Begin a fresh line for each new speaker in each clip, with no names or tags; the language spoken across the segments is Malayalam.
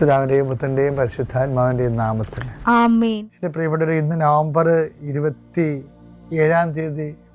പിതാവിന്റെയും പുത്രന്റെയും പരിശുദ്ധാത്മാവിന്റെയും നാമത്തിൽ.
ആമേൻ.
എന്റെ പ്രിയപ്പെട്ടവർ ഇന്ന് നവംബർ ഇരുപത്തി ഏഴാം തീയതി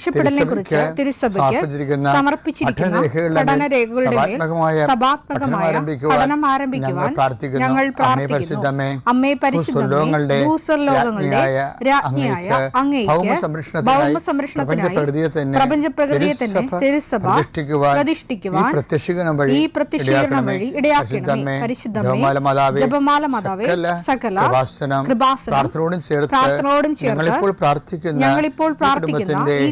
പ്രത്യക്ഷപ്പെടലിനെ കുറിച്ച് തിരുസഭയ്ക്ക് സമർപ്പിച്ചിരിക്കുന്ന പഠനരേഖകളുടെ മേൽ സഭാത്മകമായ പഠനം ആരംഭിക്കുവാൻ ഞങ്ങൾ പ്രാർത്ഥിക്കുന്നു. അമ്മേ പരിശുദ്ധമേ ഭൂസ്വർലോകങ്ങളുടെ രാജ്ഞിയായ അങ്ങേക്ക് ഭൗമ സംരക്ഷണത്തിനായി പ്രപഞ്ച പ്രകൃതിയെ തന്നെ തിരുസഭ പ്രതിഷ്ഠിക്കുവാൻ ഈ പ്രത്യക്ഷീകരണം വഴി ഇടയാക്കണമേ. പരിശുദ്ധമേ ജപമാല മാതാവേ സകല കൃപാസനം
പ്രാർത്ഥനയോടും ചേർത്ത് ഞങ്ങളിപ്പോൾ പ്രാർത്ഥിക്കുന്ന
ഞങ്ങളിപ്പോൾ പ്രാർത്ഥിക്കുന്ന ഈ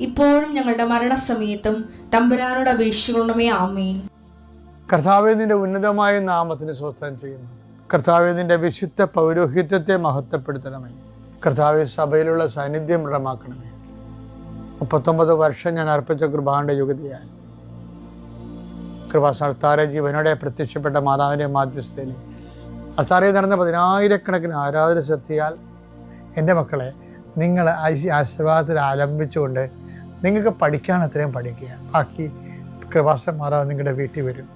ഇപ്പോഴും ഞങ്ങളുടെ മരണസമയത്തും തമ്പുരാനോട് അപേക്ഷിക്കണമേ ആമേൻ.
കർത്താവെ നിന്റെ ഉന്നതമായ നാമത്തിന് സ്വസ്ഥം ചെയ്യുന്നു. കർത്താവെ നിന്റെ വിശുദ്ധ പൗരോഹിത്യത്തെ മഹത്വപ്പെടുത്തണമേ. കർത്താവെ സഭയിലുള്ള സാന്നിധ്യം ദൃഢമാക്കണമേ. മുപ്പത്തൊമ്പത് വർഷം ഞാൻ അർപ്പിച്ച കൃപാന്റെ യുഗതിയാൽ. കൃപാസ്ഥാന ജീവനോടെ പ്രത്യക്ഷപ്പെട്ട മാതാവിന്റെ മാധ്യസ്ഥയിൽ അസാറിയിൽ നടന്ന പതിനായിരക്കണക്കിന് ആരാധന ശക്തിയാൽ എന്റെ മക്കളെ നിങ്ങൾ ആശീർവാദത്തിൽ ആലംബിച്ചുകൊണ്ട് നിങ്ങൾക്ക് പഠിക്കാൻ അത്രയും പഠിക്കുക. ബാക്കി കൃപാസ മാതാവ് നിങ്ങളുടെ വീട്ടിൽ വരും.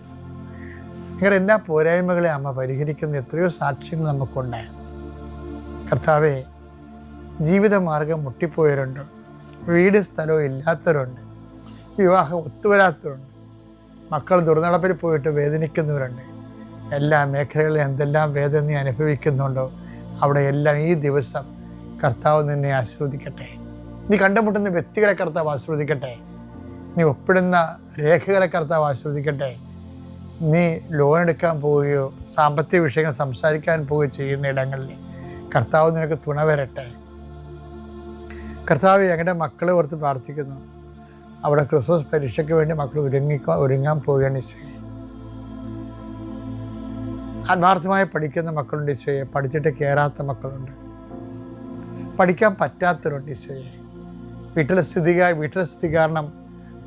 നിങ്ങളുടെ എല്ലാ പോരായ്മകളെ അമ്മ പരിഹരിക്കുന്ന എത്രയോ സാക്ഷ്യങ്ങൾ നമുക്കുണ്ട്. കർത്താവെ ജീവിതമാർഗം മുട്ടിപ്പോയവരുണ്ട്. വീട് സ്ഥലവും ഇല്ലാത്തവരുണ്ട്. വിവാഹം ഒത്തുവരാത്തവരുണ്ട്. മക്കൾ ദുർനടപ്പിൽ പോയിട്ട് വേദനിക്കുന്നവരുണ്ട്. എല്ലാ മേഖലകളിലും എന്തെല്ലാം വേദന അനുഭവിക്കുന്നുണ്ടോ അവിടെ എല്ലാം ഈ ദിവസം കർത്താവ് നിന്നെ ആശീർവദിക്കട്ടെ. നീ കണ്ടുമുട്ടുന്ന വ്യക്തികളെ കർത്താവ് ആശീർവദിക്കട്ടെ. നീ ഒപ്പിടുന്ന രേഖകളെ കർത്താവ് ആശീർവദിക്കട്ടെ. നീ ലോൺ എടുക്കാൻ പോവുകയോ സാമ്പത്തിക വിഷയങ്ങൾ സംസാരിക്കാൻ പോവുകയോ ചെയ്യുന്ന ഇടങ്ങളിൽ കർത്താവ് നിനക്ക് തുണ വരട്ടെ. കർത്താവ് ഞങ്ങളുടെ മക്കളെ ഓർത്ത് പ്രാർത്ഥിക്കുന്നു. അവിടെ ക്രിസ്മസ് പരീക്ഷയ്ക്ക് വേണ്ടി മക്കൾ ഒരുങ്ങിക്കാൻ ഒരുങ്ങാൻ പോവുകയാണ് ചെയ്യുക ആത്മാർത്ഥമായി പഠിക്കുന്ന മക്കളുണ്ട് ഈശോയെ. പഠിച്ചിട്ട് കയറാത്ത മക്കളുണ്ട്. പഠിക്കാൻ പറ്റാത്തവരുണ്ട് ഈശോയെ. വീട്ടിലെ സ്ഥിതി വീട്ടിലെ സ്ഥിതി കാരണം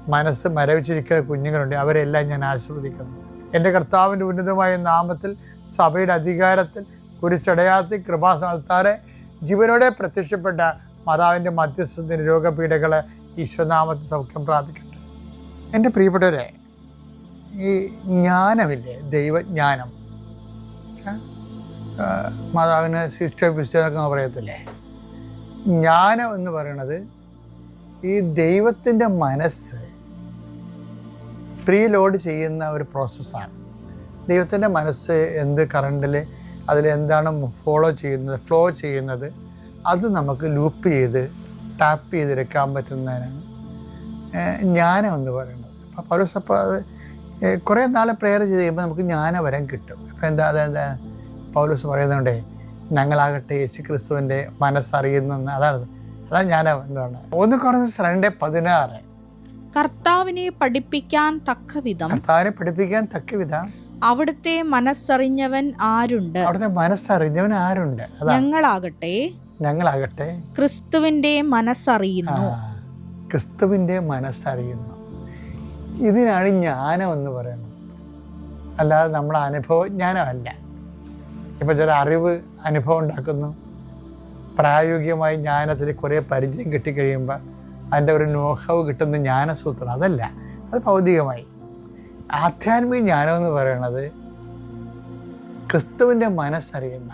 മനസ്സ് മരവിച്ചിരിക്കുന്ന കുഞ്ഞുങ്ങളുണ്ട്. അവരെല്ലാം ഞാൻ ആശീർവദിക്കുന്നു. എന്റെ കർത്താവിന്റെ ഉന്നതമായ നാമത്തിൽ സഭയുടെ അധികാരത്തിൽ കുരിശടയാത്തി കൃപാസ്ഥാനത്താറെ ജീവനോടെ പ്രത്യക്ഷപ്പെട്ട മാതാവിന്റെ മധ്യസ്ഥത്തിന് രോഗപീഠകളെ ഈശ്വനാമത്തിൽ സൗഖ്യം പ്രാപിക്കട്ടെ. എന്റെ പ്രിയപ്പെട്ടവരെ ഈ ജ്ഞാനമില്ലേ? ദൈവജ്ഞാനം. മാതാവിന് സിസ്റ്റർ പുസ്തകം പറയത്തില്ലേ? ജ്ഞാനം എന്ന് പറയുന്നത് ഈ ദൈവത്തിന്റെ മനസ്സ് പ്രീ ലോഡ് ചെയ്യുന്ന ഒരു പ്രോസസ്സാണ് ദൈവത്തിന്റെ മനസ്സ് എന്ത് കറണ്ടിൽ അതിൽ എന്താണ് ഫോളോ ചെയ്യുന്നത് ഫ്ലോ ചെയ്യുന്നത് അത് നമുക്ക് ലൂപ്പ് ചെയ്ത് ടാപ്പ് ചെയ്തെടുക്കാൻ പറ്റുന്നതിനാണ് ജ്ഞാനം എന്ന് പറയുന്നത്. അപ്പോൾ പൗലോസ് അപ്പോൾ അത് കുറേ നാൾ പ്രെയർ ചെയ്ത് കഴിയുമ്പോൾ നമുക്ക് ജ്ഞാനവരം കിട്ടും. അപ്പോൾ എന്താ അതെന്താ പൗലോസ് പറയുന്നുണ്ടേ ഞങ്ങളാകട്ടെ യേശു ക്രിസ്തുവിന്റെ മനസ്സറിയുന്നെന്ന്. അതാണ് അതാണ് ഞാൻ എന്താണ് ഒന്ന് കുറച്ച് രണ്ട് പതിനാറ്.
കർത്താവിനെ പഠിപ്പിക്കാൻ തക്കവിധം
കർത്താവിനെ പഠിപ്പിക്കാൻ തക്ക വിധം
അവിടുത്തെ മനസ്സറിഞ്ഞവൻ ആരുണ്ട്?
അവിടുത്തെ മനസ്സറിഞ്ഞവൻ ആരുണ്ട്?
ഞങ്ങളാകട്ടെ
ഞങ്ങളാകട്ടെ.
ക്രിസ്തുവിന്റെ മനസ്സറിയുന്നു.
ക്രിസ്തുവിന്റെ മനസ്സറിയുന്നു. ഇതിനാണ് ജ്ഞാനം എന്ന് പറയുന്നത്. അല്ലാതെ നമ്മൾ അനുഭവ ജ്ഞാനമല്ല. ഇപ്പം ചില അറിവ് അനുഭവം ഉണ്ടാക്കുന്നു. പ്രായോഗികമായി ജ്ഞാനത്തിൽ കുറേ പരിചയം കിട്ടിക്കഴിയുമ്പോൾ അതിന്റെ ഒരു നോഹവ് കിട്ടുന്ന ജ്ഞാനസൂത്രം അതല്ല അത് ഭൗതികമായി. ആധ്യാത്മിക ജ്ഞാനം എന്ന് പറയുന്നത് ക്രിസ്തുവിന്റെ മനസ്സറിയുന്ന.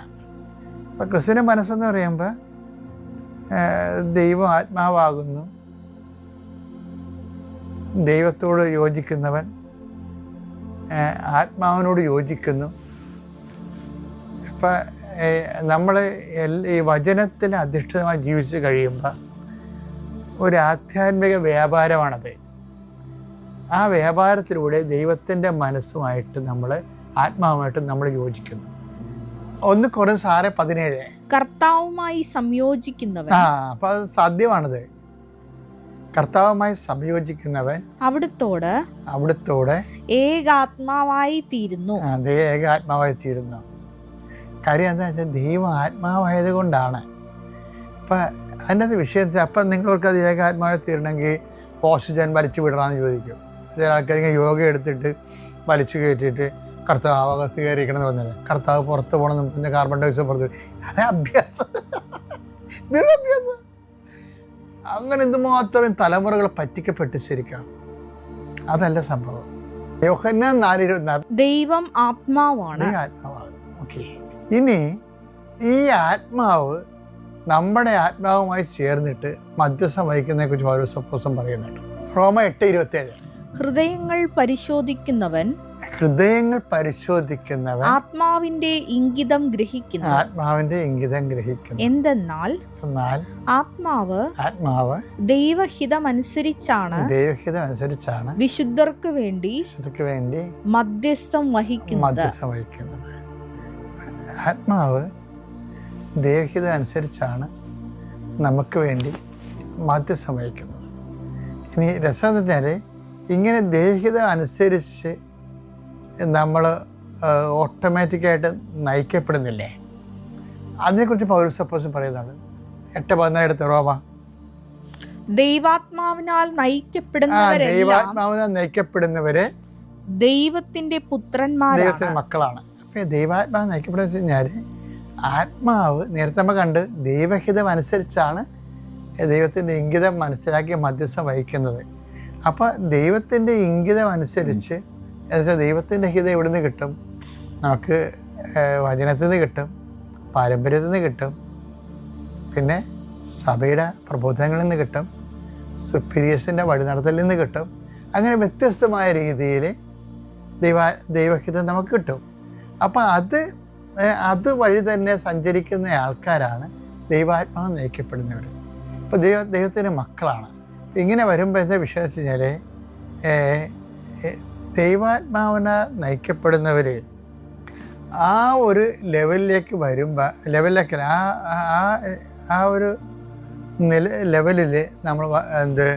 അപ്പം ക്രിസ്തുവിന്റെ മനസ്സെന്ന് പറയുമ്പോൾ ദൈവം ആത്മാവാകുന്നു. ദൈവത്തോട് യോജിക്കുന്നവൻ ആത്മാവിനോട് യോജിക്കുന്നു. ഇപ്പം നമ്മൾ ഈ വചനത്തിൽ അധിഷ്ഠിതമായി ജീവിച്ച് കഴിയുമ്പോൾ ഒരു ആധ്യാത്മിക വ്യാപാരമാണത്. ആ വ്യാപാരത്തിലൂടെ ദൈവത്തിന്റെ മനസ്സുമായിട്ട് നമ്മൾ ആത്മാവുമായിട്ട് നമ്മൾ യോജിക്കുന്നു. ഒന്ന് കുറേ സാറ് പതിനേഴ്.
കർത്താവുമായി സംയോജിക്കുന്നവൻ.
ആ അപ്പൊ അത് സാധ്യമാണത്. കർത്താവുമായി സംയോജിക്കുന്നവൻ
അവിടുത്തോട്
അവിടുത്തോടെ
ഏകാത്മാവായി തീരുന്നു.
അതെ ഏകാത്മാവായി തീരുന്നു. കാര്യം എന്താ വെച്ചാൽ ദൈവം ആത്മാവായത് കൊണ്ടാണ്. അപ്പം അതിന്റെ വിഷയത്തിൽ അപ്പം നിങ്ങൾക്ക് അത് ആത്മാവ് തീരണമെങ്കിൽ ഓക്സിജൻ വലിച്ചു വിടണമെന്ന് ചോദിക്കും. ചില ആൾക്കാർ യോഗ എടുത്തിട്ട് വലിച്ചു കയറ്റിയിട്ട് കർത്താവ് അകത്ത് കയറിയിരിക്കണം എന്ന് പറഞ്ഞത് കർത്താവ് പുറത്ത് പോകണം പിന്നെ കാർബൺ ഡൈ ഓക്സൈഡ് പുറത്ത്. അതേ അഭ്യാസം. അഭ്യാസം അങ്ങനെ എന്തുമാത്രം തലമുറകൾ പറ്റിക്കപ്പെട്ട് ശരിക്കാം. അതല്ല സംഭവം.
ദൈവം ആത്മാവാണ്.
ആത്മാവാണ്. ഓക്കെ. ഇനി ഈ ആത്മാവ് നമ്മുടെ ആത്മാവുമായി ചേർന്നിട്ട് മധ്യസ്ഥം വഹിക്കുന്നതിനെ കുറിച്ച് പൗരസപ്പോസം പറയുന്നുണ്ട്. റോമ എട്ട് ഇരുപത്തേഴ്
ഹൃദയങ്ങൾ പരിശോധിക്കുന്നവൻ
ഹൃദയങ്ങൾ പരിശോധിക്കുന്നവൻ
ആത്മാവിന്റെ ഇംഗിതം ഗ്രഹിക്കുന്നു.
ആത്മാവിന്റെ ഇംഗിതം ഗ്രഹിക്കുന്നു.
എന്തെന്നാൽ ആത്മാവ്
ആത്മാവ്
ദൈവഹിതം അനുസരിച്ചാണ്
ദൈവഹിതം അനുസരിച്ചാണ്
വിശുദ്ധർക്ക് വേണ്ടി
വിശുദ്ധർക്ക് വേണ്ടി
മധ്യസ്ഥം വഹിക്കുന്നത്.
മധ്യസ്ഥം വഹിക്കുന്നത്. ആത്മാവ് ദേഹിത അനുസരിച്ചാണ് നമുക്ക് വേണ്ടി മധ്യസ്ഥം വഹിക്കുന്നത് ഇനി രസം എന്ന് വെച്ചാൽ ഇങ്ങനെ ദേഹിത അനുസരിച്ച് നമ്മൾ ഓട്ടോമാറ്റിക്കായിട്ട് നയിക്കപ്പെടുന്നില്ലേ? അതിനെക്കുറിച്ച് പൗരസപ്പോസും പറയുന്നുണ്ട്. എട്ട് പതിനാലെടുത്ത് റോമ.
ദൈവാത്മാവിനാൽ നയിക്കപ്പെടുന്നവരെ
ദൈവാത്മാവിനാൽ നയിക്കപ്പെടുന്നവര്
ദൈവത്തിന്റെ പുത്രന്മാരെ
ദൈവത്തിന്റെ മക്കളാണ്. അപ്പൊ ദൈവാത്മാവ് നയിക്കപ്പെടുന്ന വെച്ച് കഴിഞ്ഞാൽ ആത്മാവ് നേരത്തെ നമ്മൾ കണ്ട് ദൈവഹിതം അനുസരിച്ചാണ് ദൈവത്തിന്റെ ഇംഗിതം മനസ്സിലാക്കി മധ്യസ്ഥം വഹിക്കുന്നത്. അപ്പോൾ ദൈവത്തിന്റെ ഇംഗിതം അനുസരിച്ച് എന്നുവെച്ചാൽ ദൈവത്തിന്റെ ഹിതം എവിടെ നിന്ന് കിട്ടും? നമുക്ക് വചനത്തിൽ നിന്ന് കിട്ടും പാരമ്പര്യത്തിൽ നിന്ന് കിട്ടും പിന്നെ സഭയുടെ പ്രബോധനങ്ങളിൽ നിന്ന് കിട്ടും സുപ്പീരിയേഴ്സിന്റെ വഴിനടത്തലിൽ നിന്ന് കിട്ടും. അങ്ങനെ വ്യത്യസ്തമായ രീതിയിൽ ദൈവ ദൈവഹിതം നമുക്ക് കിട്ടും. അപ്പം അത് അത് വഴി തന്നെ സഞ്ചരിക്കുന്ന ആൾക്കാരാണ് ദൈവാത്മാവ് നയിക്കപ്പെടുന്നവർ ഇപ്പോൾ ദൈവ ദൈവത്തിന്റെ മക്കളാണ്. ഇങ്ങനെ വരുമ്പോൾ എന്താ വിഷയം വെച്ച് കഴിഞ്ഞാൽ ദൈവാത്മാവിനെ നയിക്കപ്പെടുന്നവർ ആ ഒരു ലെവലിലേക്ക് വരുമ്പോൾ ലെവലിലേക്ക് ആ ആ- ആ ഒരു നില ലെവലിൽ നമ്മൾ എന്ത്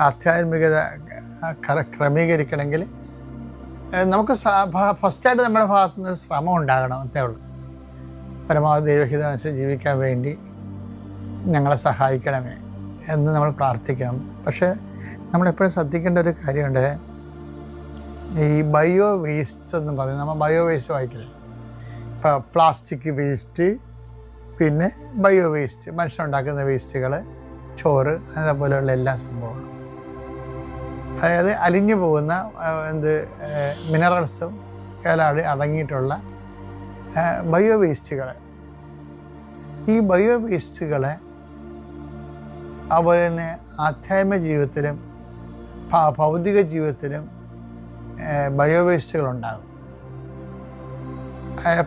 ആധ്യാത്മികത ക്രമീകരിക്കണമെങ്കിൽ നമുക്ക് ഫസ്റ്റായിട്ട് നമ്മുടെ ഭാഗത്തു നിന്ന് ശ്രമം ഉണ്ടാകണം അത്രേ ഉള്ളൂ. പരമാവധി ദൈവഹിതം അനുസരിച്ച് ജീവിക്കാൻ വേണ്ടി ഞങ്ങളെ സഹായിക്കണമേ എന്ന് നമ്മൾ പ്രാർത്ഥിക്കണം. പക്ഷേ നമ്മളെപ്പോഴും ശ്രദ്ധിക്കേണ്ട ഒരു കാര്യമുണ്ട്. ഈ ബയോ വേസ്റ്റ് എന്ന് പറയുന്നത് നമ്മൾ ബയോ വേസ്റ്റ് വായിക്കില്ല? ഇപ്പോൾ പ്ലാസ്റ്റിക് വേസ്റ്റ് പിന്നെ ബയോ വേസ്റ്റ് മനുഷ്യനുണ്ടാക്കുന്ന വേസ്റ്റുകൾ ചോറ് അതേപോലെയുള്ള എല്ലാ സംഭവങ്ങളും. അതായത് അലിഞ്ഞു പോകുന്ന എന്ത് മിനറൽസും കേലാടി അടങ്ങിയിട്ടുള്ള ബയോ വേസ്റ്റുകൾ ഈ ബയോ വേസ്റ്റുകളെ അതുപോലെ തന്നെ ആധ്യാത്മിക ജീവിതത്തിലും ഭൗതിക ജീവിതത്തിലും ബയോ വേസ്റ്റുകളുണ്ടാകും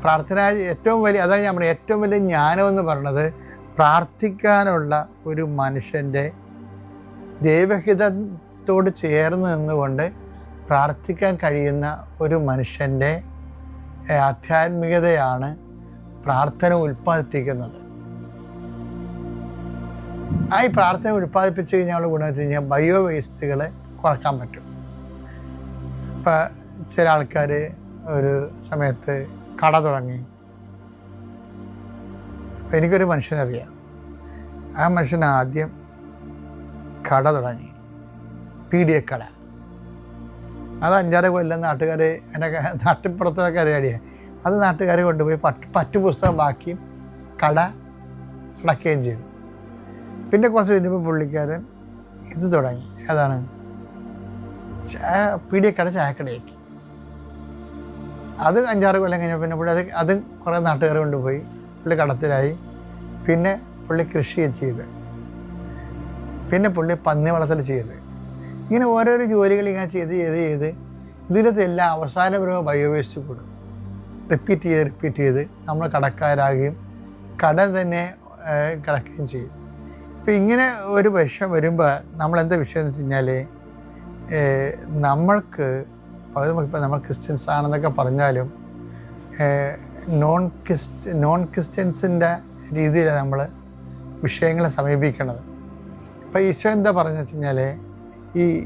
പ്രാർത്ഥന ഏറ്റവും വലിയ അതായത് പറയുന്നത് ഏറ്റവും വലിയ ജ്ഞാനം എന്ന് പറയുന്നത് പ്രാർത്ഥിക്കാനുള്ള ഒരു മനുഷ്യന്റെ ദൈവഹിതത്തോട് ചേർന്ന് നിന്നുകൊണ്ട് പ്രാർത്ഥിക്കാൻ കഴിയുന്ന ഒരു മനുഷ്യന്റെ ആധ്യാത്മികതയാണ് പ്രാർത്ഥന ഉൽപ്പാദിപ്പിക്കുന്നത്. ആ ഈ പ്രാർത്ഥന ഉൽപ്പാദിപ്പിച്ച് കഴിഞ്ഞാൽ ഗുണം വെച്ച് കഴിഞ്ഞാൽ ബയോ വേസ്റ്റുകളെ കുറയ്ക്കാൻ പറ്റും. ഇപ്പം ചില ആൾക്കാർ ഒരു സമയത്ത് കട തുടങ്ങി. അപ്പം എനിക്കൊരു മനുഷ്യനറിയാം ആ മനുഷ്യൻ ആദ്യം കട തുടങ്ങി. പീഡിയക്കട അത് അഞ്ചാറ് കൊല്ലം നാട്ടുകാർ എന്നെ നാട്ടിൻപുറത്തൊക്കെ അറിയാടിയാണ് അത് നാട്ടുകാർ കൊണ്ടുപോയി പറ്റ് പറ്റു പുസ്തകം ബാക്കിയും കട അടക്കുകയും ചെയ്തു. പിന്നെ കുറച്ച് കഴിഞ്ഞപ്പോൾ പുള്ളിക്കാരൻ ഇത് തുടങ്ങി. അതാണ് ചായ പീഡിയക്കട ചായക്കടയാക്കി. അത് അഞ്ചാറ് കൊല്ലം കഴിഞ്ഞപ്പോൾ പിന്നെ പുള്ളി അത് അത് കുറേ നാട്ടുകാർ കൊണ്ടുപോയി പുള്ളി കടത്തിലായി. പിന്നെ പുള്ളി കൃഷി ചെയ്ത്. പിന്നെ പുള്ളി പന്നി വളർത്തൽ ചെയ്ത്. ഇങ്ങനെ ഓരോരോ ജോലികൾ ഇങ്ങനെ ചെയ്ത് ചെയ്ത് ചെയ്ത് ഇതിനകത്ത് എല്ലാം അവസാനപരമായി ബയോവേസ്റ്റ് കൂടും. റിപ്പീറ്റ് ചെയ്ത് റിപ്പീറ്റ് ചെയ്ത് നമ്മൾ കടക്കാരാകുകയും കട തന്നെ കിടക്കുകയും ചെയ്യും. ഇപ്പം ഇങ്ങനെ ഒരു വിഷം വരുമ്പോൾ നമ്മളെന്താ വിഷയം എന്ന് വെച്ച് കഴിഞ്ഞാൽ നമ്മൾക്ക് ഇപ്പം നമ്മൾ ക്രിസ്ത്യൻസ് ആണെന്നൊക്കെ പറഞ്ഞാലും നോൺ ക്രിസ്റ്റ് നോൺ ക്രിസ്ത്യൻസിന്റെ രീതിയിലാണ് നമ്മൾ വിഷയങ്ങളെ സമീപിക്കുന്നത് അപ്പോൾ ഈശോ എന്താ പറഞ്ഞു വെച്ച് കഴിഞ്ഞാൽ ഈ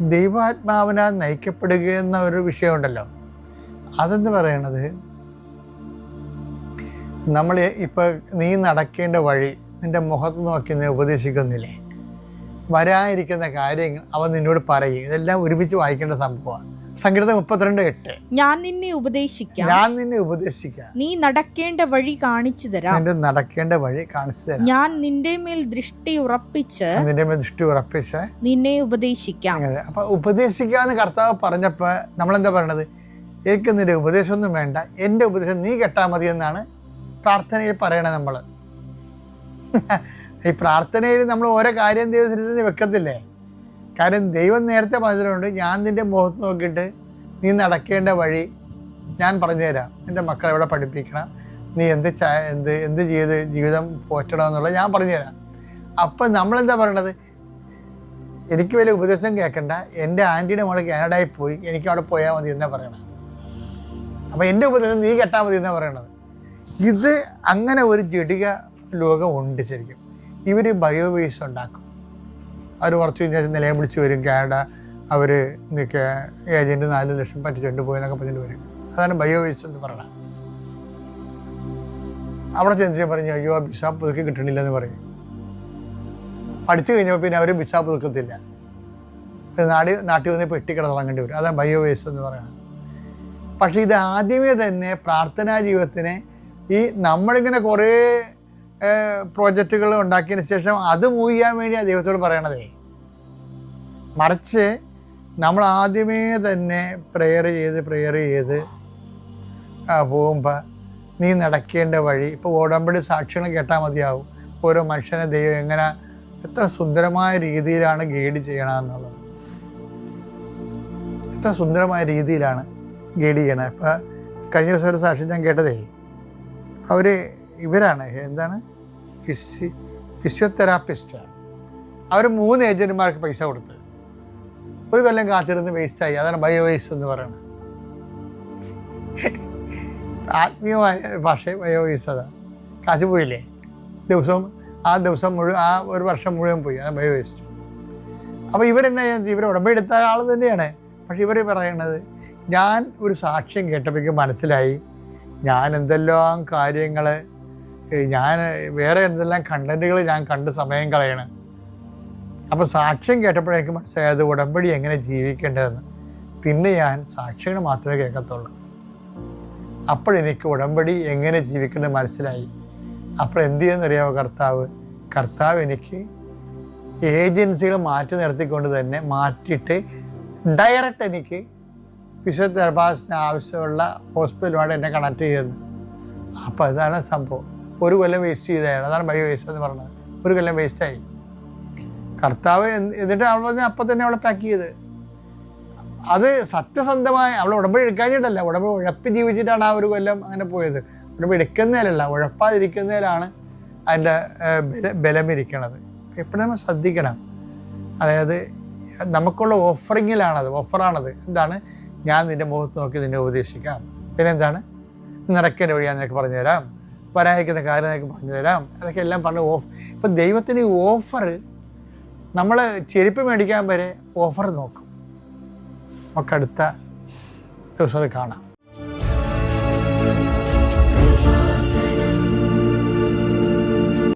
ദൈവാത്മാവിനാൽ നയിക്കപ്പെടുക എന്ന ഒരു വിഷയമുണ്ടല്ലോ. അതെന്ന് പറയണത്? നമ്മൾ ഇപ്പോൾ നീ നടക്കേണ്ട വഴി നിന്റെ മുഖത്ത് നോക്കി നീ ഉപദേശിക്കുന്നില്ലേ? വരാനിരിക്കുന്ന കാര്യങ്ങൾ അവൻ നിന്നോട് പറയും. ഇതെല്ലാം ഒരുമിച്ച് വായിക്കേണ്ട സംഭവമാണ്. സംഗീതം മുപ്പത്തിരണ്ട് എട്ട്.
ഞാൻ നിന്നെ ഉപദേശിക്കാം.
ഞാൻ നിന്നെ ഉപദേശിക്കാം.
നീ നടക്കേണ്ട വഴി കാണിച്ചു തരാം.
നിന്റെ നടക്കേണ്ട വഴി കാണിച്ചു തരാം.
ഞാൻ നിന്റെ മേൽ ദൃഷ്ടി ഉറപ്പിച്ച്
നിന്റെ മേൽ ദൃഷ്ടി ഉറപ്പിച്ച്
നിന്നെ ഉപദേശിക്കാം.
അപ്പൊ ഉപദേശിക്കാന്ന് കർത്താവ് പറഞ്ഞപ്പോൾ നമ്മളെന്താ പറയണത്? എനിക്ക് നിന്റെ ഉപദേശമൊന്നും വേണ്ട. എന്റെ ഉപദേശം നീ കെട്ടാ മതി എന്നാണ് പ്രാർത്ഥനയിൽ പറയണത് നമ്മൾ ഈ പ്രാർത്ഥനയിൽ നമ്മൾ ഓരോ കാര്യം ദൈവത്തിന് വെക്കത്തില്ലേ? കാര്യം ദൈവം നേരത്തെ പറഞ്ഞിട്ടുണ്ട് ഞാൻ നിന്റെ മുഖത്ത് നോക്കിയിട്ട് നീ നടക്കേണ്ട വഴി ഞാൻ പറഞ്ഞുതരാം. എന്റെ മക്കളെ ഇവിടെ പഠിപ്പിക്കണം. നീ എന്ത് എന്ത് എന്ത് ചെയ്ത് ജീവിതം പോറ്റണം എന്നുള്ളത് ഞാൻ പറഞ്ഞുതരാം. അപ്പം നമ്മളെന്താ പറയണത്? എനിക്ക് വലിയ ഉപദേശം കേൾക്കണ്ട. എന്റെ ആന്റിയുടെ മോൾ കാനഡയിൽ പോയി. എനിക്ക് അവിടെ പോയാൽ മതി എന്നാ പറയണത്. അപ്പോൾ എന്റെ ഉപദേശം നീ കെട്ടാൽ മതി എന്നാ പറയണത്. ഇത് അങ്ങനെ ഒരു ജടിക ഉണ്ട് ശരിക്കും. ഇവർ ബയോവേസ് ഉണ്ടാക്കും. അവർ കുറച്ച് കഴിഞ്ഞാൽ നിലയം പിടിച്ച് വരും. കാനഡ അവർ നിൽക്കുക ഏജന്റ് നാല് ലക്ഷം പറ്റിച്ചുകൊണ്ട് പോയി എന്നൊക്കെ പറഞ്ഞിട്ട് വരും. അതാണ് ബയോ വേസ്റ്റ് എന്ന് പറയണത് അവിടെ ചെന്ന് പറഞ്ഞു അയ്യോ ആ വിസ പുതുക്കി കിട്ടണില്ലെന്ന് പറയും. പഠിച്ചു കഴിഞ്ഞപ്പോൾ പിന്നെ അവർ വിസ പുതുക്കത്തില്ല. നാട് നാടി നാട്ടിൽ വന്ന് പെട്ടിക്കട തുടങ്ങേണ്ടി വരും. അതാണ് ബയോ വേസ്റ്റ് എന്ന് പറയുന്നത്. പക്ഷേ ഇത് ആദ്യമേ തന്നെ പ്രാർത്ഥനാ ജീവിതത്തിനെ ഈ നമ്മളിങ്ങനെ കുറേ പ്രോജക്റ്റുകൾ ഉണ്ടാക്കിയതിന് ശേഷം അത് മൂവ് ചെയ്യാൻ വേണ്ടിയാണ് ദൈവത്തോട് പറയണതേ. മറിച്ച് നമ്മൾ ആദ്യമേ തന്നെ പ്രെയർ ചെയ്ത് പ്രെയർ ചെയ്ത് പോകുമ്പോൾ നീ നടക്കേണ്ട വഴി ഇപ്പോൾ ഓടമ്പടി സാക്ഷികൾ കേട്ടാൽ മതിയാവും. ഓരോ മനുഷ്യനെ ദൈവം എങ്ങനെ എത്ര സുന്ദരമായ രീതിയിലാണ് ഗൈഡ് ചെയ്യണമെന്നുള്ളത് എത്ര സുന്ദരമായ രീതിയിലാണ് ഗൈഡ് ചെയ്യണത്. ഇപ്പം കഴിഞ്ഞ ദിവസം ഒരു സാക്ഷി ഞാൻ കേട്ടതേ. അവർ ഇവരാണ്. എന്താണ്? ഫിസി ഫിസിയോതെറാപ്പിസ്റ്റാണ് അവർ മൂന്ന് ഏജന്റുമാർക്ക് പൈസ കൊടുത്ത്. ഒരു കൊല്ലം കാത്തിരുന്ന് വേസ്റ്റായി അതാണ് ബയോ വേസ്റ്റ് എന്ന് പറയുന്നത്. ആത്മീയമായ ഭാഷ ബയോ വേസ്റ്റ് അതാണ് കാശ് പോയില്ലേ? ദിവസവും ആ ദിവസം മുഴുവൻ ആ ഒരു വർഷം മുഴുവൻ പോയി. അതാണ് ബയോ വേസ്റ്റ് അപ്പോൾ ഇവരെന്നെ ഇവർ ഉടമ്പെടുത്ത ആൾ തന്നെയാണ്. പക്ഷെ ഇവർ പറയണത് ഞാൻ ഒരു സാക്ഷ്യം കേട്ടപ്പോഴേക്കും മനസ്സിലായി. ഞാൻ എന്തെല്ലാം കാര്യങ്ങൾ ഞാൻ വേറെ എന്തെല്ലാം കണ്ടന്റുകൾ ഞാൻ കണ്ട് സമയം കളയണം. അപ്പോൾ സാക്ഷ്യം കേട്ടപ്പോഴേക്കും മനസ്സിലായത് ഉടമ്പടി എങ്ങനെ ജീവിക്കേണ്ടതെന്ന് പിന്നെ ഞാൻ സാക്ഷികൾ മാത്രമേ കേൾക്കത്തുള്ളൂ. അപ്പോഴെനിക്ക് ഉടമ്പടി എങ്ങനെ ജീവിക്കേണ്ടത് മനസ്സിലായി. അപ്പോൾ എന്ത് ചെയ്യുന്നറിയാമോ കർത്താവ്? കർത്താവ് എനിക്ക് ഏജൻസികൾ മാറ്റി നിർത്തിക്കൊണ്ട് തന്നെ മാറ്റിയിട്ട് ഡയറക്റ്റ് എനിക്ക് ഫിസിയോതെറാപ്പിസ്റ്റിന് ആവശ്യമുള്ള ഹോസ്പിറ്റലുമായിട്ട് എന്നെ കണക്ട് ചെയ്തത് അപ്പോൾ അതാണ് സംഭവം. ഒരു കൊല്ലം വേസ്റ്റ് ചെയ്തതാണ് അതാണ് ബയോ വേസ്റ്റ് എന്ന് പറഞ്ഞത്. ഒരു കൊല്ലം വേസ്റ്റായി കർത്താവ് എന്നിട്ട് അവൾ പറഞ്ഞ അപ്പം തന്നെ അവളെ പാക്ക് ചെയ്ത്. അത് സത്യസന്ധമായ അവൾ ഉടമ്പടി എടുക്കാഞ്ഞിട്ടല്ല ഉടമ്പടി ഉഴപ്പി ജീവിച്ചിട്ടാണ് ആ ഒരു കൊല്ലം അങ്ങനെ പോയത്. ഉടമ്പടി എടുക്കുന്നതിലല്ല ഉഴപ്പാതിരിക്കുന്നതിലാണ് അതിന്റെ ബലമിരിക്കണത്. എപ്പോഴും നമ്മൾ ശ്രദ്ധിക്കണം. അതായത് നമുക്കുള്ള ഓഫറിങ്ങിലാണത് ഓഫറാണത്. എന്താണ്? ഞാൻ നിന്റെ മുഖത്ത് നോക്കി നിന്നെ ഉപദേശിക്കാം. പിന്നെ എന്താണ് നിറയ്ക്കേണ്ട വഴി ഞാൻ നിനക്ക് പറഞ്ഞു തരാം വരാതിരിക്കുന്ന കാര്യം നിനക്ക് പറഞ്ഞു തരാം അതൊക്കെ എല്ലാം പറഞ്ഞ് ഓഫ്. ഇപ്പം ദൈവത്തിന് ഈ ഓഫർ നമ്മൾ ചെരുപ്പ് മേടിക്കാൻ വരെ ഓഫർ നോക്കും. നമുക്ക് അടുത്ത ദിവസം അത് കാണാം.